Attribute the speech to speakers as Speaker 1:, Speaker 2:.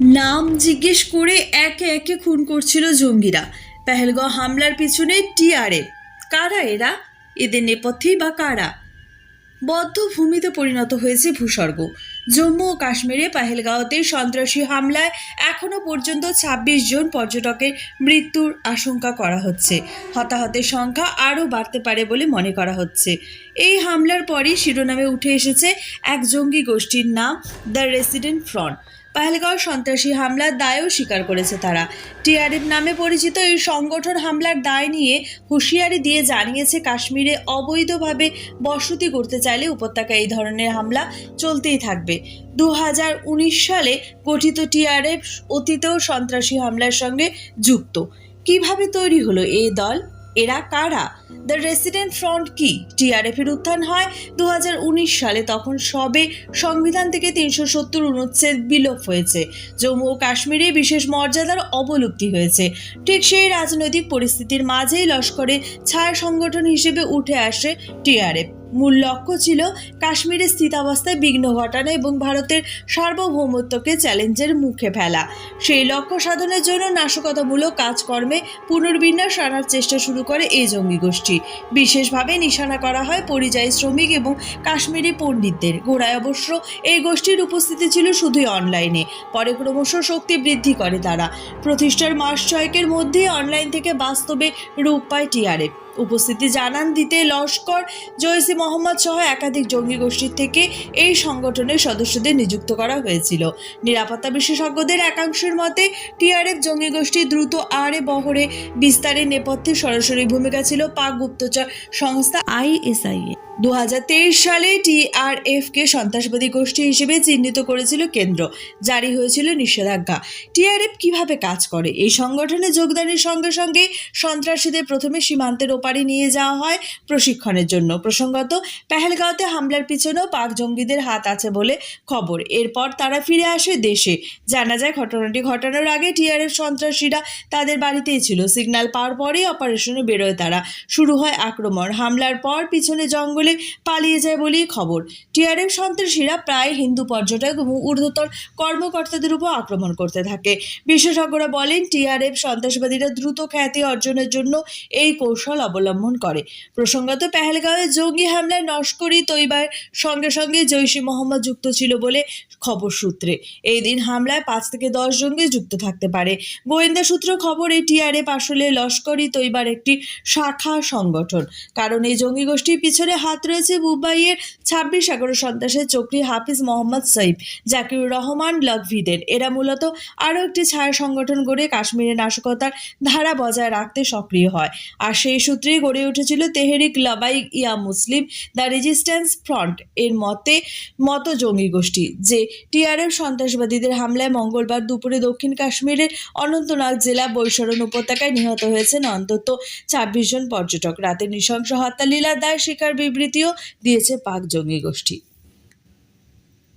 Speaker 1: নাম জিজ্ঞেস করে একে একে খুন করছিল জঙ্গিরা। পেহেলগাঁও হামলার পিছনে টিআরএফ কারা এরা? এদের নেপথ্যেই বা কারা? বদ্ধ ভূমিতে পরিণত হয়েছে ভূস্বর্গ। জম্মু ও কাশ্মীরে পাহেলগাঁওতে সন্ত্রাসী হামলায় এখনও পর্যন্ত ২৬ জন পর্যটকের মৃত্যুর আশঙ্কা করা হচ্ছে। হতাহতের সংখ্যা আরও বাড়তে পারে বলে মনে করা হচ্ছে। এই হামলার পরই শিরোনামে উঠে এসেছে এক জঙ্গি গোষ্ঠীর নাম দ্য রেসিডেন্ট ফ্রন্ট। পাহেলগাঁও সন্ত্রাসী হামলার দায়ও স্বীকার করেছে তারা। টিআরএফ নামে পরিচিত এই সংগঠন হামলার দায় নিয়ে হুঁশিয়ারি দিয়ে জানিয়েছে, কাশ্মীরে অবৈধভাবে বসতি করতে চাইলে উপত্যকায় এই ধরনের হামলা চলতেই থাকবে। দু হাজার উনিশ সালে গঠিত টিআরএফ অতীতেও সন্ত্রাসী হামলার সঙ্গে যুক্ত। কীভাবে তৈরি হলো এই দল? এরা কারা? দ্য রেসিডেন্ট ফ্রন্ট কি? টিআরএফ এর উত্থান হয় দু হাজার উনিশ সালে, তখন সবে সংবিধান থেকে তিনশো সত্তর অনুচ্ছেদ বিলোপ হয়েছে। জম্মু ও কাশ্মীরে বিশেষ মর্যাদার অবলুপ্তি হয়েছে। ঠিক সেই রাজনৈতিক পরিস্থিতির মাঝেই লস্করে ছায়া সংগঠন হিসেবে উঠে আসে টিআরএফ মূল লক্ষ্য ছিল কাশ্মীরের স্থিতাবস্থায় বিঘ্ন ঘটানো এবং ভারতের সার্বভৌমত্বকে চ্যালেঞ্জের মুখে ফেলা। সেই লক্ষ্য সাধনের জন্য নাশকতামূলক কাজকর্মে পুনর্বিন্যাস আনার চেষ্টা শুরু করে এই জঙ্গি গোষ্ঠী। বিশেষভাবে নিশানা করা হয় পরিযায়ী শ্রমিক এবং কাশ্মীরি পণ্ডিতদের। গোড়ায় অবশ্য এই গোষ্ঠীর উপস্থিতি ছিল শুধুই অনলাইনে। পরে ক্রমশ শক্তি বৃদ্ধি করে তারা। প্রতিষ্ঠার মাস ছয়েকের মধ্যেই অনলাইন থেকে বাস্তবে রূপ পায় টিআরএফ। উপস্থিতি জানান দিতে লস্কর জৈসি মোহাম্মদ সহ একাধিক জঙ্গি গোষ্ঠীর থেকে এই সংগঠনের সদস্যদের নিযুক্ত করা হয়েছিল। নিরাপত্তা বিশেষজ্ঞদের একাংশের মতে, টিআরএফ জঙ্গি গোষ্ঠী দ্রুত আরে বহরে বিস্তারের নেপথ্যে সরাসরি ভূমিকা ছিল পাক গুপ্তচর সংস্থা আইএসআইএ দু হাজার তেইশ সালে টিআরএফকে সন্ত্রাসবাদী গোষ্ঠী হিসেবে চিহ্নিত করেছিল কেন্দ্র। জারি হয়েছিল নিষেধাজ্ঞা। টিআরএফ কীভাবে কাজ করে? এই সংগঠনে যোগদানের সঙ্গে সঙ্গে সন্ত্রাসীদের প্রথমে সীমান্তের ওপারে নিয়ে যাওয়া হয় প্রশিক্ষণের জন্য। প্রসঙ্গত, পেহেলগাঁওতে হামলার পিছনেও পাক জঙ্গিদের হাত আছে বলে খবর। এরপর তারা ফিরে আসে দেশে। জানা যায়, ঘটনাটি ঘটানোর আগে টিআরএফ সন্ত্রাসীরা তাদের বাড়িতেই ছিল। সিগন্যাল পাওয়ার পরেই অপারেশনে বেরোয় তারা। শুরু হয় আক্রমণ। হামলার পর পিছনে জঙ্গলে পালিয়ে যায় বলেই খবর। টিআরএফ সন্ত্রাসীরা প্রায় হিন্দু পর্যটক এবং ঊর্ধ্বতর কর্মকর্তাদের উপর আক্রমণ করতে থাকে। বিশেষজ্ঞরা বলেন, টিআরএফ সন্ত্রাসবাদীরা দ্রুত খ্যাতি অর্জনের জন্য এই কৌশল অবলম্বন করে। প্রসঙ্গত, পেহেলগাঁওয়ে জঙ্গি হামলায় নস্করি তৈবার সঙ্গে সঙ্গে জৈশি মোহাম্মদ যুক্ত ছিল বলে খবর সূত্রে। এই দিন হামলায় পাঁচ থেকে দশ জঙ্গি যুক্ত থাকতে পারে। গোয়েন্দা সূত্র খবর, এই টিআরএফ আসলে লস্করি তৈবার একটি শাখা সংগঠন। কারণ এই জঙ্গি গোষ্ঠীর পিছনে হাত রয়েছে মুম্বাইয়ের ছাব্বিশ এগারো সন্ত্রাসের চক্রী হাফিজ মোহাম্মদ সঈদ জাকিরুর রহমান, লকভিদের। এরা মূলত আরও একটি ছায়া সংগঠন গড়ে কাশ্মীরে নাশকতার ধারা বজায় রাখতে সক্রিয় হয়। আর সেই সূত্রেই গড়ে উঠেছিল Tehreek Labbaik Ya Muslim the resistance front. এর মতে, মতো জঙ্গি গোষ্ঠী, যে টিআরএফ সন্ত্রাসবাদীদের হামলায় মঙ্গলবার দুপুরে দক্ষিণ কাশ্মীরের অনন্তনাগ জেলা বৈশরণ উপত্যকায় নিহত হয়েছেন অন্তত ছাব্বিশ জন পর্যটক। রাতে নৃশংস হত্যা লীলার দায় স্বীকার বিবৃতিও দিয়েছে পাক জঙ্গি গোষ্ঠী।